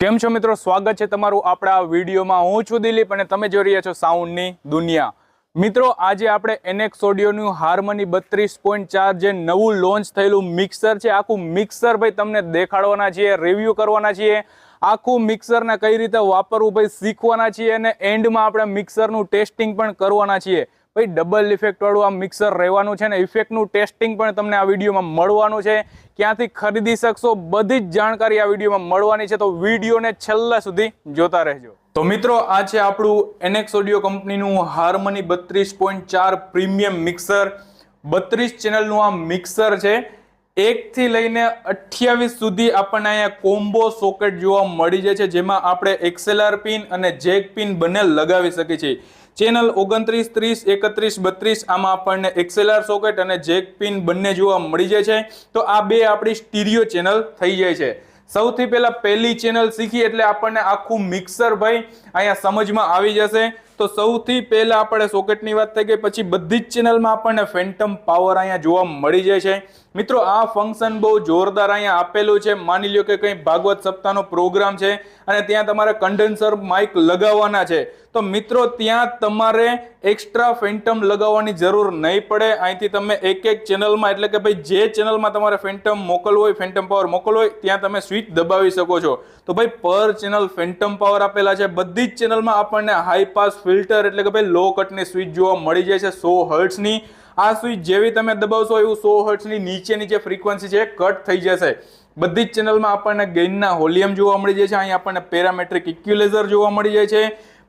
કેમ છો મિત્રો? સ્વાગત છે તમારું આપણા વિડીયોમાં. હું છું દિલીપ અને તમે જોઈ રહ્યા છો સાઉન્ડની દુનિયા. મિત્રો, આજે આપણે એનેક્સ ઓડિયોનું હાર્મની બત્રીસ પોઈન્ટ ચાર જે નવું લોન્ચ થયેલું મિક્સર છે, આખું મિક્સર ભાઈ તમને દેખાડવાના છીએ રિવ્યૂ કરવાના છીએ. આખું મિક્સરને કઈ રીતે વાપરવું ભાઈ, શીખવાના છીએ અને એન્ડમાં આપણે મિક્સરનું ટેસ્ટિંગ પણ કરવાના છીએ. ભાઈ ડબલ ઇફેક્ટ વાળું આ મિક્સર રહેવાનું છે ને ઇફેક્ટનું ટેસ્ટિંગ પણ તમને આ વિડીયોમાં મળવાનું છે. ક્યાંથી ખરીદી શકશો બધી જ જાણકારી આ વિડીયોમાં મળવાની છે. તો વિડીયોને છેલ્લા સુધી જોતા રહેજો. તો મિત્રો, આ છે આપણું એનેક્સ ઓડિયો કંપનીનું હાર્મની બત્રીસ પોઈન્ટ ચાર પ્રીમિયમ મિક્સર બત્રીસ ચેનલનું આ મિક્સર છે. એકથી લઈને અઠ્યાવીસ સુધી આપણને અહીંયા કોમ્બો સોકેટ જોવા મળી જાય છે, જેમાં આપણે એક્સેલર પિન અને જેક પિન બંને લગાવી શકીએ છીએ. ચેનલ ઓગણત્રીસ, ત્રીસ, એકત્રીસ, બત્રીસ, આમાં આપણને એક્સેલઆર સોકેટ અને જેક પિન બંને જોવા મળી જાય છે. તો આ બે આપણી સ્ટીરિયો ચેનલ થઈ જાય છે. સૌથી પહેલા પહેલી ચેનલ શીખી એટલે આપણને આખું મિક્સર ભાઈ અહીંયા સમજમાં આવી જશે. તો સૌથી પહેલા આપણે સોકેટની વાત થઈ ગઈ, પછી બધી જ ચેનલમાં આપણને ફેન્ટમ પાવર અહીંયા જોવા મળી જાય છે. મિત્રો, આ ફંક્શન બહુ જોરદાર અહીંયા આપેલું છે. માની લ્યો કે કંઈ ભાગવત સપ્તાહનો પ્રોગ્રામ છે અને ત્યાં તમારે કન્ડેન્સર માઇક લગાવવાના છે. તો મિત્રો, ત્યાં તમારે એક્સ્ટ્રા ફેન્ટમ લગાવવાની જરૂર નહીં પડે. અહીંથી તમે એક એક ચેનલમાં એટલે કે ભાઈ જે ચેનલમાં તમારે ફેન્ટમ મોકલવો હોય ફેન્ટમ પાવર મોકલવો હોય, ત્યાં તમે સ્વિચ દબાવી શકો છો. તો ભાઈ પર ચેનલ ફેન્ટમ પાવર આપેલા છે. બધી જ ચેનલમાં આપણને હાઈ પાસ ફિલ્ટર એટલે કે ભાઈ લો કટની સ્વિચ જોવા મળી જાય છે. સો હર્ટ્સની આ સ્વિચ જેવી તમે દબાવશો એવું સો હર્ટ્સની નીચેની જે ફ્રીક્વન્સી છે કટ થઈ જશે. બધી જ ચેનલમાં આપણને ગેઇનના હોલિયમ જોવા મળી જાય છે. અહીં આપણને પેરામેટ્રિક ઇક્યુલેઝર જોવા મળી જાય છે.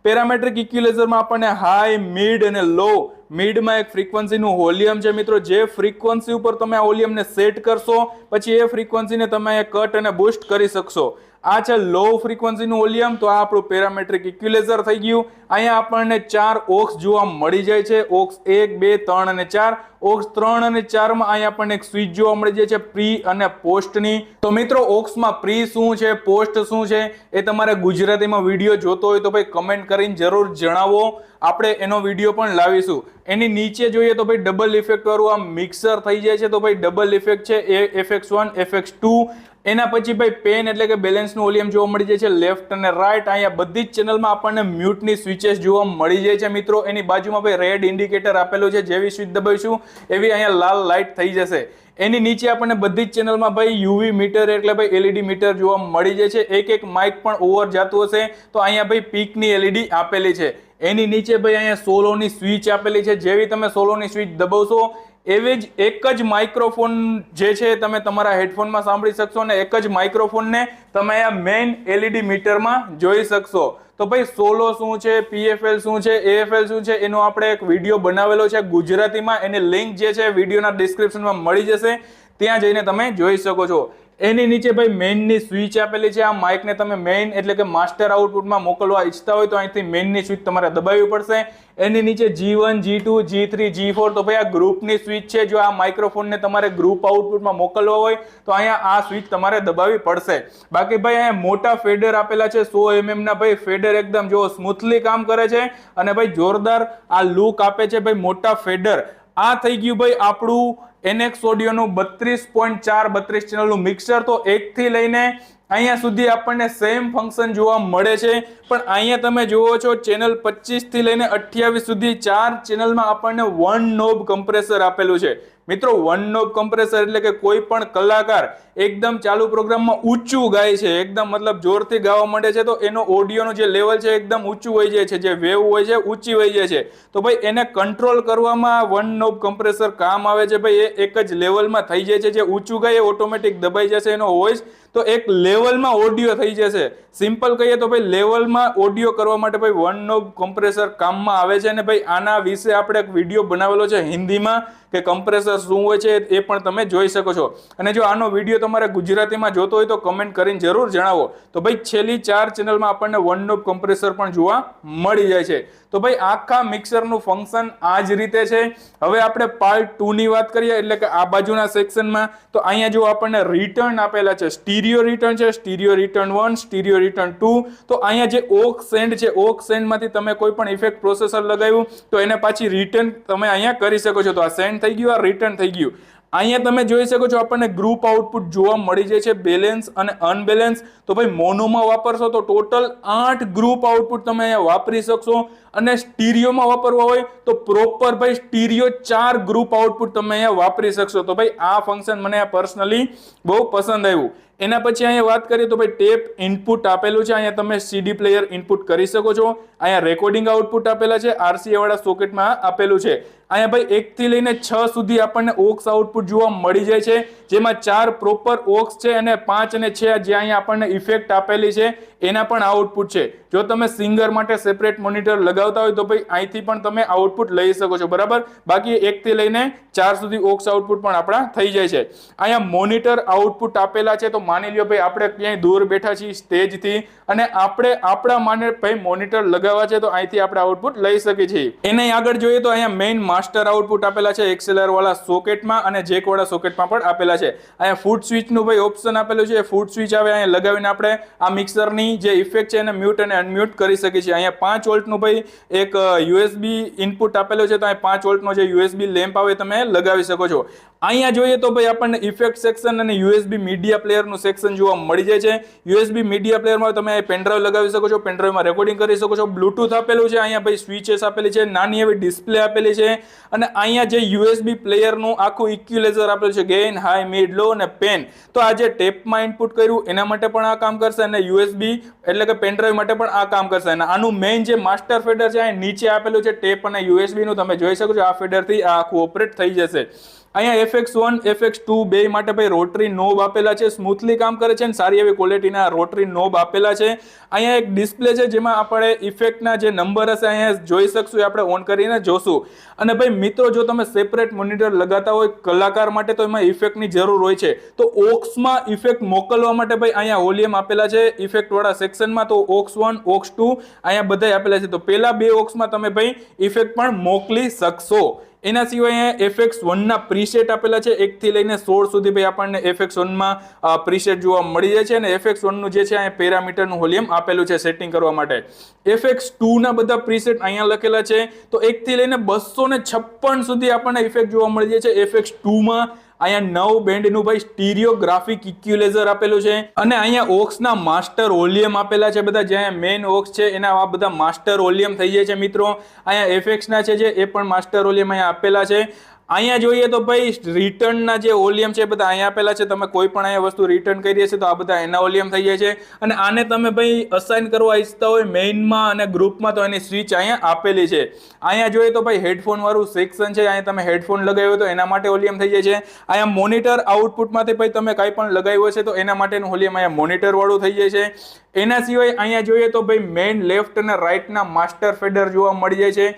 પેરામેટ્રિક ઇક્યુલેઝરમાં આપણને હાઈ મિડ અને લો મિડમાં એક ફ્રીક્વન્સીનું હોલિયમ છે મિત્રો. જે ફ્રીક્વન્સી ઉપર તમે આ હોલિયમને સેટ કરશો, પછી એ ફ્રીક્વન્સીને તમે કટ અને બુસ્ટ કરી શકશો. આ છે લો ફ્રીક્વન્સીનું ઓલિયમ. તો આ આપણું પેરામેટ્રિક ઇક્યુલેઝર થઈ ગયું. અહીંયા આપણને ચાર ઓક્સ જોવા મળી જાય છે. ઓક્સ એક, બે, ત્રણ અને ચાર. ઓક્સ ત્રણ અને ચારમાં અહીંયા આપણને એક સ્વિચ જોવા મળી જાય છે પ્રી અને પોસ્ટની તો મિત્રો, ઓક્સમાં પ્રી શું છે પોસ્ટ શું છે, એ તમારે ગુજરાતીમાં વીડિયો જોતો હોય તો ભાઈ કમેન્ટ કરીને જરૂર જણાવો. આપણે એનો વીડિયો પણ લાવીશું. એની નીચે જોઈએ તો ભાઈ ડબલ ઇફેક્ટ વાળું આ મિક્સર થઈ જાય છે. તો ભાઈ ડબલ ઇફેક્ટ છે. એ એફએક્સ વન એફએક્સ ટુ એના પછી ભાઈ પેન એટલે કે બેલેન્સનું ઓલિયમ જોવા મળી જાય છે લેફ્ટ અને રાઈટ અહીંયા બધી જ ચેનલમાં આપણને મ્યુટની સ્વિચેસ જોવા મળી જાય છે મિત્રો. એની બાજુમાં ભાઈ રેડ ઇન્ડિકેટર આપેલું છે, જેવી સ્વિચ દબાવીશું, એવી અહીંયા લાલ લાઇટ થઈ જશે. એની નીચે આપણને બધી જ ચેનલમાં ભાઈ યુવી મીટર એટલે ભાઈ એલઈડી મીટર જોવા મળી જાય છે. એક એક માઇક પણ ઓવર જતું હશે. તો અહીંયા ભાઈ પીકની એલઈડી આપેલી છે. એની નીચે ભાઈ અહીંયા સોલોની સ્વિચ આપેલી છે. જેવી તમે સોલોની સ્વિચ દબાવશો એવી જ એક જ માઇક્રોફોન જે છે તમે તમારા હેડફોનમાં સાંભળી શકશો અને એક જ માઇક્રોફોનને તમે આ મેઇન એલઈડી મીટરમાં જોઈ શકશો. તો ભાઈ, સોલો શું છે પીએફએલ શું છે એએફએલ શું છે, એનો આપણે એક વીડિયો બનાવેલો છે. ગુજરાતીમાં એની લિંક જે છે વિડીયોના ડિસ્ક્રિપ્શનમાં મળી જશે. ત્યાં જઈને તમે જોઈ શકો છો. એની નીચે ભાઈ મેઇનની સ્વિચ આપેલી છે. આ માઇકને તમે મેઇન એટલે કે માસ્ટર આઉટપુટમાં મોકલવા ઈચ્છતા હોય તો અહીંથી મેઇનની સ્વિચ તમારે દબાવવી પડશે. એની નીચે G one G two G three G four તો ભાઈ આ ગ્રુપની સ્વિચ છે. જો આ માઇક્રોફોનને તમારે ગ્રુપ આઉટપુટમાં મોકલવા હોય તો અહીંયા આ સ્વિચ તમારે દબાવવી પડશે. બાકી ભાઈ અહીંયા મોટા ફેડર આપેલા છે. સો એમએમના ભાઈ ફેડર એકદમ જો સ્મૂથલી કામ કરે છે. અને ભાઈ જોરદાર આ લુક આપે છે ભાઈ મોટા ફેડર આ થઈ ગયું ભાઈ આપણું એનએક્સ ઓડિયોનું બત્રીસ પોઈન્ટ ચાર, બત્રીસ ચેનલનું મિક્સર તો એકથી લઈને અહીંયા સુધી આપણને સેમ ફંક્શન જોવા મળે છે. પણ અહીંયા તમે જુઓ છો ચેનલ પચીસથી લઈને અઠ્યાવીસ સુધી ચાર ચેનલમાં આપણને વન નોબ કમ્પ્રેસર આપેલું છે. મિત્રો વન નોબ કમ્પ્રેસર એટલે કે કોઈ પણ કલાકાર એકદમ ચાલુ પ્રોગ્રામમાં ઊંચું ગાય છે, એકદમ મતલબ જોરથી ગાવા માંડે છે, તો એનો ઓડિયોનું જે લેવલ છે એકદમ ઊંચું હોઈ જાય છે, જે વેવ હોય છે ઊંચી હોય જાય છે. તો ભાઈ, એને કંટ્રોલ કરવામાં વન નોબ કમ્પ્રેસર કામ આવે છે, ભાઈ, એ એક જ લેવલમાં થઈ જાય છે, જે ઊંચું ગાય એ ઓટોમેટિક દબાઈ જશે એનો વોઇસ તો એક લેવલમાં ઓડિયો થઈ જશે. સિમ્પલ કહીએ તો ભાઈ લેવલમાં ઓડિયો કરવા માટે ભાઈ વન નોબ કમ્પ્રેસર કામમાં આવે છે અને ભાઈ આના વિશે આપણે એક વીડિયો બનાવેલો છે હિન્દીમાં કે કમ્પ્રેસર શું હોય છે એ પણ તમે જોઈ શકો છો. અને જો આનો વીડિયો તમારે ગુજરાતીમાં જોતો હોય તો કમેન્ટ કરીને જરૂર જણાવો. તો ભાઈ છેલ્લી ચાર ચેનલમાં આપણને વન નોબ કમ્પ્રેસર પણ જોવા મળી જાય છે. તો ભાઈ આખા મિક્સરનું ફંક્શન આ જ રીતે છે. હવે આપણે પાર્ટ ટુ ની વાત કરીએ, એટલે કે આ બાજુના સેક્શનમાં તો અહીંયા જો આપણને રિટર્ન આપેલા છે સ્ટીરિયો રિટર્ન છે stereo return one stereo return two તો અહીંયા જે ઓક સેન્ડ છે ઓક સેન્ડમાંથી તમે કોઈ પણ ઇફેક્ટ પ્રોસેસર લગાવ્યું, તો એને પાછી રિટર્ન તમે અહીંયા કરી શકો છો. તો આ સેન્ડ થઈ ગયું, આ રિટર્ન થઈ ગયું. અહીંયા તમે જોઈ શકો છો આપણને ગ્રુપ આઉટપુટ જોવા મળી જાય છે બેલેન્સ અને અનબેલેન્સ તો ભાઈ મોનોમાં વાપરશો તો ટોટલ આઠ ગ્રુપ આઉટપુટ તમે અહીંયા વાપરી શકશો. અને સ્ટીરિયોમાં વાપરવા હોય તો પ્રોપર ભાઈ, સ્ટીરિયો ચાર ગ્રુપ આઉટપુટ તમે અહીંયા વાપરી શકશો. તો ભાઈ, આ ફંક્શન મને પર્સનલી બહુ પસંદ આવ્યું. એના પછી અહીંયા વાત કરીએ તો ભાઈ ટેપ ઇનપુટ આપેલું છે. અહીંયા તમે સીડી પ્લેયર ઇનપુટ કરી શકો છો. અહીંયા રેકોર્ડિંગ આઉટપુટ આપેલા છે. આરસીએ વાળા સોકેટમાં આપેલું છે. અહીંયા ભાઈ એક થી લઈને છ સુધી આપણને ઓક્સ આઉટપુટ જોવા મળી જાય છે. જેમાં ચાર પ્રોપર ઓક્સ છે અને પાંચ અને છ જે અહીંયા આપણને ઇફેક્ટ આપેલી છે. એના પણ આઉટપુટ છે. જો તમે સિંગર માટે સેપરેટ મોનિટર લગાવતા હોય તો ભાઈ, અહીંથી પણ તમે આઉટપુટ લઈ શકો છો, બરાબર? બાકી એકથી લઈને ચાર સુધી ઓક્સ આઉટપુટ પણ આપણા થઈ જાય છે. અહીંયા મોનિટર આઉટપુટ આપેલા છે, તો માની લ્યો ભાઈ, આપણે ક્યાંય દૂર બેઠા છીએ સ્ટેજથી, અને આપણે આપણા માને ભાઈ મોનિટર લગાવવા છે, તો અહીંથી આપણે આઉટપુટ લઈ શકીએ છીએ. એને આગળ જોઈએ તો અહીંયા મેઇન માસ્ટર આઉટપુટ આપેલા છે એક્સેલર વાળા સોકેટમાં અને જેક વાળા સોકેટમાં પણ આપેલા છે. અહીંયા ફૂડ સ્વિચનું ભાઈ ઓપ્શન આપેલું છે ફૂડ સ્વિચ આવે, અહીંયા લગાવીને આપણે આ મિક્સરની જે ઇફેક્ટ છે, એને મ્યુટ અને અનમ્યુટ કરી શકીએ છીએ. અહીંયા પાંચ વોલ્ટનું ભાઈ એક યુએસબી ઇનપુટ આપેલો છે, તો અહીંયા પાંચ વોલ્ટનો જે યુએસબી લેમ્પ આવે તમે લગાવી શકો છો. અહીંયા જોઈએ તો ભાઈ આપણને ઇફેક્ટ સેક્શન અને યુએસબી મીડિયા પ્લેયરનું સેક્શન જોવા મળી જાય છે. યુએસબી મીડિયા પ્લેયરમાં તમે પેનડ્રાઈવ લગાવી શકો છો પેનડ્રાઈવમાં રેકોર્ડિંગ કરી શકો છો. બ્લૂટૂથ આપેલું છે, અહીંયા ભાઈ સ્વિચેસ આપેલી છે, નાની એવી ડિસ્પ્લે આપેલી છે. અને અહીંયા જે યુએસબી પ્લેયરનું આખું ઇક્યુલેઝર આપેલું છે ગેઇન હાઈ મિડ લો અને પેન તો આ જે ટેપમાં ઇનપુટ કર્યું, એના માટે પણ આ કામ કરશે. અને યુએસબી એટલે કે પેનડ્રાઈવ માટે પણ આ કામ કરશે. અને આનું મેઇન જે માસ્ટર ફેડર છે નીચે આપેલું છે ટેપ અને યુએસબી નું, તમે જોઈ શકો છો, આ ફેડરથી આ આખું ઓપરેટ થઈ જશે. અહીંયા એફએક્સ વન એફએક્સ ટુ બે માટે ભાઈ રોટરી નોબ આપેલા છે સ્મૂથલી કામ કરે છે અને સારી એવી ક્વોલિટીના રોટરી નોબ આપેલા છે. અહીંયા એક ડિસ્પ્લે છે જેમાં આપણે ઇફેક્ટના જે નંબર હશે અહીંયા જોઈ શકશું, એ આપણે ઓન કરીને જોશું. અને ભાઈ મિત્રો, જો તમે સેપરેટ મોનિટર લગાતા હોય કલાકાર માટે તો એમાં ઇફેક્ટની જરૂર હોય છે. તો ઓક્સમાં ઇફેક્ટ મોકલવા માટે ભાઈ અહીંયા ઓલિયમ આપેલા છે ઇફેક્ટવાળા સેક્શનમાં તો ઓક્સ વન, ઓક્સ ટુ અહીંયા બધા આપેલા છે. તો પહેલા બે ઓક્સમાં તમે ભાઈ ઇફેક્ટ પણ મોકલી શકશો. એના સિવાય એફએક્સ વનના પ્રીસેટ આપેલા છે. એકથી લઈને સોળ સુધી ભાઈ આપણને એફએક્સ વનમાં પ્રીસેટ જોવા મળી જાય છે અને એફએક્સ વનનું જે છે અહીંયા પેરામીટરનું વોલ્યુમ આપેલું છે સેટિંગ કરવા માટે. એફએક્સ ટુના બધા પ્રીસેટ અહીંયા લખેલા છે. તો એકથી લઈને બસો છપ્પન સુધી આપણને ઇફેક્ટ જોવા મળી જાય છે. એફએક્સ ટુમાં અહીંયા નવ બેન્ડનું ભાઈ સ્ટીરિયોગ્રાફિક ઇક્યુલેઝર આપેલું છે. અને અહીંયા ઓક્સના માસ્ટર વોલ્યુમ આપેલા છે બધા. જ્યાં મેઇન ઓક્સ છે, એના આ બધા માસ્ટર ઓલિયમ થઈ જાય છે મિત્રો. અહીંયા એફએક્સના છે જે, એ પણ માસ્ટર ઓલિયમ અહીંયા આપેલા છે. અહીંયા જોઈએ તો ભાઈ રિટર્નના જે વોલ્યુમ છે બધા અહીંયા આપેલા છે. તમે કોઈ પણ અહીંયા વસ્તુ રિટર્ન કરી હશે તો આ બધા એના ઓલિયમ થઈ જાય છે. અને આને તમે ભાઈ અસાઇન કરવા ઈચ્છતા હોય મેઇનમાં અને ગ્રુપમાં તો એની સ્વિચ અહીંયા આપેલી છે. અહીંયા જોઈએ તો ભાઈ હેડફોનવાળું સેક્શન છે. અહીંયા તમે હેડફોન લગાવ્યો તો એના માટે ઓલિયમ થઈ જાય છે. અહીંયા મોનિટર આઉટપુટમાંથી ભાઈ તમે કાંઈ પણ લગાવ્યું છે તો એના માટેનું ઓલિયમ અહીંયા મોનિટરવાળું થઈ જાય છે. એના સિવાય અહીંયા જોઈએ તો ભાઈ મેઇન લેફ્ટ અને રાઇટના માસ્ટર ફેડર જોવા મળી જાય છે.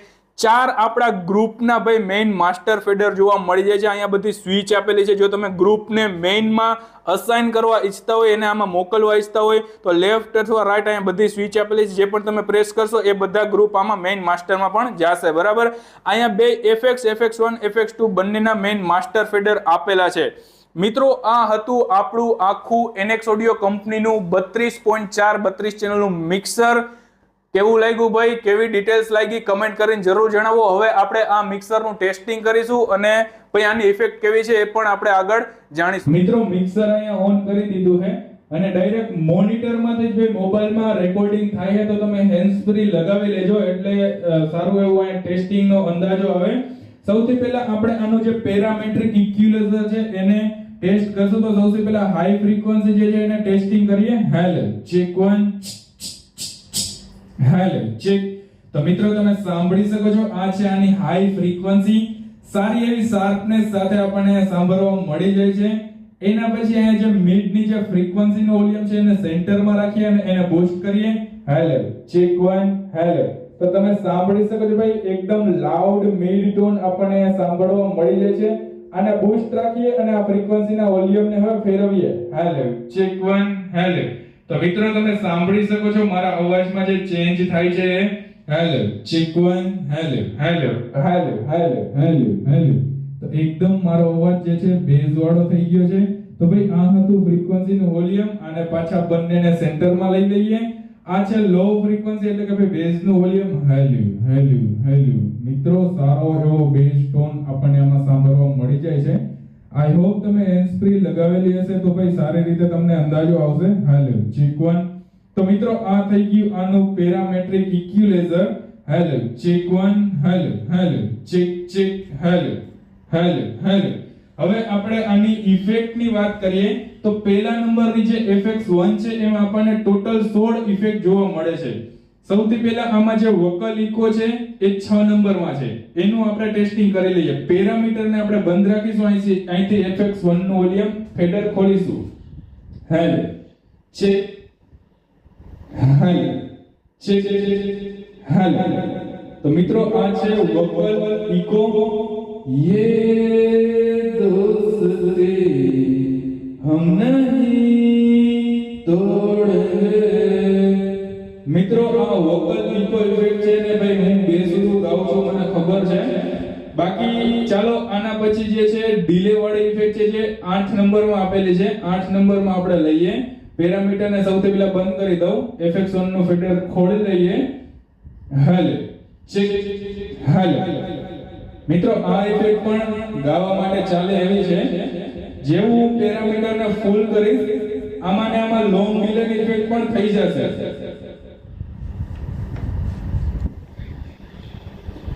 ચાર આપણા ગ્રુપના ભાઈ મેઇન માસ્ટર ફેડર જોવા મળી જાય છે. અહીંયા બધી સ્વિચ આપેલી છે. જો તમે ગ્રુપને મેઇનમાં અસાઇન કરવા ઈચ્છતા હોય, એને આમાં મોકલવા ઈચ્છતા હોય, તો લેફ્ટ અથવા રાઈટ અહીંયા બધી સ્વિચ આપેલી છે. જે પણ તમે પ્રેસ કરશો, એ બધા ગ્રુપ આમાં મેઇન માસ્ટરમાં પણ જશે. બરાબર? અહીંયા બે FX FX one FX two બંનેના મેઇન માસ્ટર ફેડર આપેલા છે. મિત્રો, આ હતું આપણું આખું એનએક્સ ઓડિયો કંપનીનું બત્રીસ પોઈન્ટ ચાર બત્રીસ ચેનલનું મિક્સર કેવું લાગ્યું ભાઈ? કેવી ડિટેલ્સ લાગી? કમેન્ટ કરીને જરૂર જણાવો. હવે આપણે આ મિક્સરનું ટેસ્ટિંગ કરીશું અને ભાઈ આની ઇફેક્ટ કેવી છે એ પણ આપણે આગળ જાણીશું. મિત્રો મિક્સર અહીંયા ઓન કરી દીધું છે અને ડાયરેક્ટ મોનિટરમાંથી જ ભાઈ મોબાઈલમાં રેકોર્ડિંગ થાય છે, તો તમે હેન્ડ ફ્રી લગાવી લેજો. એટલે સારું એવું અહીંયા ટેસ્ટિંગનો અંદાજો આવે. સૌથી પહેલા આપણે આનું જે પેરામેટ્રિક ઇક્યુલેઝર છે, એને ટેસ્ટ કરશું. તો સૌથી પહેલા હાઈ ફ્રીક્વન્સી જે છે, એને ટેસ્ટિંગ કરીએ. Hello check one hello check તો મિત્રો, તમે સાંભળી શકો છો, આ છે આની હાઈ ફ્રીક્વન્સી સારી એવી શાર્પનેસ સાથે આપણને સાંભળવા મળી જાય છે. એના પછી અહીંયા જે મિડની જે ફ્રીક્વન્સી નો વોલ્યુમ છે, એને સેન્ટરમાં રાખીએ અને એને બૂસ્ટ કરીએ. Hello check one hello. તો તમે સાંભળી શકો છો ભાઈ, એકદમ લાઉડ મિડ ટોન આપણને સાંભળવા મળી જાય છે. આને બૂસ્ટ રાખીએ અને આ ફ્રીક્વન્સીના વોલ્યુમને હવે ફેરવીએ. Hello check one hello. તો મિત્રો તમે સાંભળી શકો છો મારા અવાજમાં જે ચેન્જ થાય છે. Hello check one hello hello hello hello hello hello તો એકદમ મારો અવાજ જે છે બેઝ વાળો થઈ ગયો છે. તો ભાઈ આ હતું ફ્રીક્વન્સીનું વોલ્યુમ અને પાછા બંનેને સેન્ટરમાં લઈ લઈએ. આ છે લો ફ્રીક્વન્સી એટલે કે ભાઈ બેઝનું વોલ્યુમ હેલો હેલો હેલો મિત્રો સારો એવો બેઝ ટોન આપણને આમાં સાંભળવા મળી જાય છે. આઈ હોપ તમે હેન્ડ ફ્રી લગાવેલી હશે તો ભાઈ સારી રીતે તમને અંદાજો આવશે. હેલો ચેક વન તો મિત્રો, આ થઈ ગયું આનું parametric equaliser hello check one hello hello check check hello hello hello હવે આપણે આની ઇફેક્ટની વાત કરીએ, તો પહેલા નંબરની જે FX1 છે, એમાં આપણને ટોટલ 16 ઇફેક્ટ જોવા મળે છે. સૌથી પહેલા આમાં જે વોકલ ઇકો છે, એ 6 નંબરમાં છે. એનું આપણે ટેસ્ટિંગ કરી લઈએ. પેરામીટરને આપણે બંધ રાખીશું. અહીંથી અહીંથી FX1 નું વોલ્યુમ ફેડર ખોલીશું. હેલ. છે. હેલ. છે છે હેલો. તો મિત્રો, આ છે વોકલ ઇકો ये બાકી ચાલો આના પછી જે છે ડીલે વાળી ઇફેક્ટ છે જે 8 નંબરમાં આપેલી છે. 8 નંબરમાં આપણે લઈએ. પેરામીટર ને સૌથી પહેલા બંધ કરી દઉં. Fx1 નો ફિલ્ટર ખોલી લઈએ હાલ. હાલે. મિત્રો, આ ઇફેક્ટ પણ ગાવા માટે ચાલે એવી છે. જેવું પેરામીટર ને ફૂલ કરી આમાં ને આમાં લોંગ ડિલે ઇફેક્ટ પણ થઈ જશે.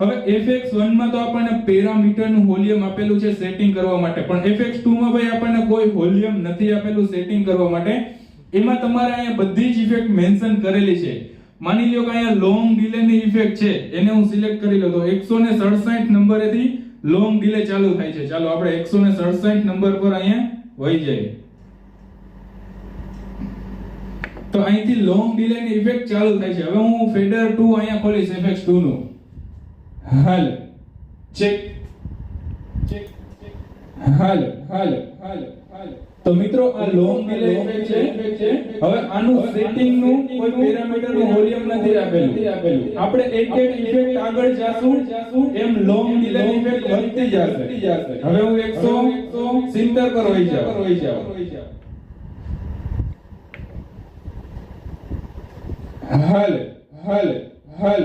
હવે FX1 માં તો આપણને પેરામીટરનું વોલ્યુમ આપેલું છે સેટિંગ કરવા માટે. પણ FX2 માં ભાઈ આપણને કોઈ વોલ્યુમ નથી આપેલું સેટિંગ કરવા માટે. એમાં તમારે અહીંયા બધી જ ઇફેક્ટ મેન્શન કરેલી છે. માની લ્યો કે અહીંયા લોંગ ડિલેની ઇફેક્ટ છે. એને હું સિલેક્ટ કરી લઉં તો 167 નંબરેથી લોંગ ડિલે ચાલુ થાય છે. ચાલો આપણે 167 નંબર પર અહીંયા વહી જઈએ. તો અહીંથી લોંગ ડિલેની ઇફેક્ટ ચાલુ થાય છે. હવે હું ફેડર 2 અહીંયા ખોલીશ FX2 નું. હાલ ચેક ચેક હાલો હાલો હાલ હાલ તો મિત્રો આ લોંગ ડિલે ઇફેક્ટ છે. હવે આનું સેટિંગનું કોઈ પેરામીટરનું વોલ્યુમ નથી આપેલું. આપણે એક એક ઇફેક્ટ આગળ જાશું એમ લોંગ ડિલે ઇફેક્ટ વધતી જશે. હવે હું 170 પર હોઈ જાવ હોઈ જાવ હાલ હાલ હાલ.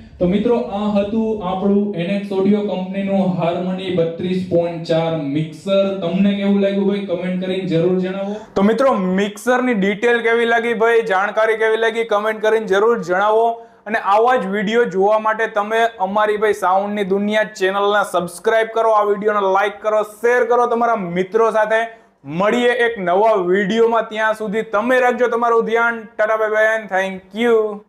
તો મિત્રો, આ હતું આપણું NX ઓડિયો કંપનીનું હાર્મની 32.4 મિક્સર. તમને કેવું લાગ્યું ભાઈ? કમેન્ટ કરીને જરૂર જણાવો. તો મિત્રો, મિક્સરની ડિટેલ કેવી લાગી ભાઈ? જાણકારી કેવી લાગી? કમેન્ટ કરીને જરૂર જણાવો. અને આવા જ વીડિયો જોવા માટે તમે અમારી ભાઈ સાઉન્ડની દુનિયા ચેનલને સબસ્ક્રાઇબ કરો, આ વિડીયોને લાઈક કરો, શેર કરો. તમારા મિત્રો સાથે મળીએ એક નવા વિડીયોમાં. ત્યાં સુધી તમે રાખજો તમારું ધ્યાન. Tata bye bye thank you